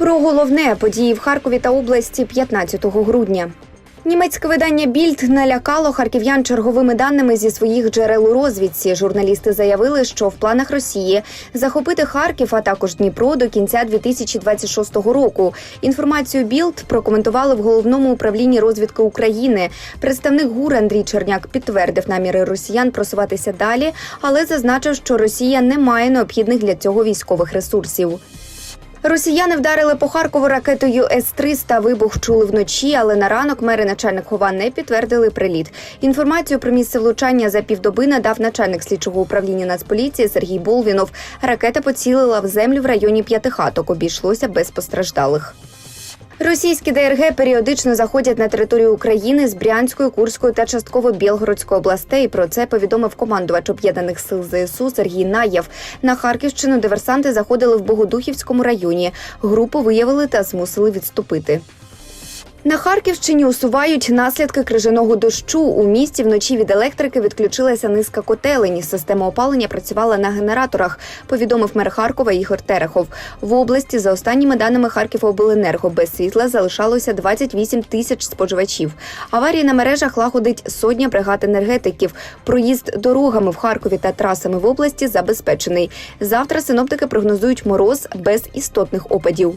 Про головне події в Харкові та області 15 грудня. Німецьке видання Більд налякало харків'ян черговими даними зі своїх джерел у розвідці. Журналісти заявили, що в планах Росії захопити Харків, а також Дніпро до кінця 2026 року. Інформацію Білд прокоментували в головному управлінні розвідки України. Представник ГУР Андрій Черняк підтвердив наміри росіян просуватися далі, але зазначив, що Росія не має необхідних для цього військових ресурсів. Росіяни вдарили по Харкову ракетою С-300. Вибух чули вночі, але на ранок мери начальник Хова не підтвердили приліт. Інформацію про місце влучання за півдоби надав начальник слідчого управління Нацполіції Сергій Болвінов. Ракета поцілила в землю в районі П'ятихаток. Обійшлося без постраждалих. Російські ДРГ періодично заходять на територію України з Брянської, Курської та частково Білгородської областей. Про це повідомив командувач об'єднаних сил ЗСУ Сергій Наєв. На Харківщину диверсанти заходили в Богодухівському районі. Групу виявили та змусили відступити. На Харківщині усувають наслідки крижаного дощу. У місті вночі від електрики відключилася низка котелень. Система опалення працювала на генераторах. Повідомив мер Харкова Ігор Терехов. В області, за останніми даними Харківобленерго, без світла залишалося 28 тисяч споживачів. Аварії на мережах лагодить сотня бригад енергетиків. Проїзд дорогами в Харкові та трасами в області забезпечений. Завтра синоптики прогнозують мороз без істотних опадів.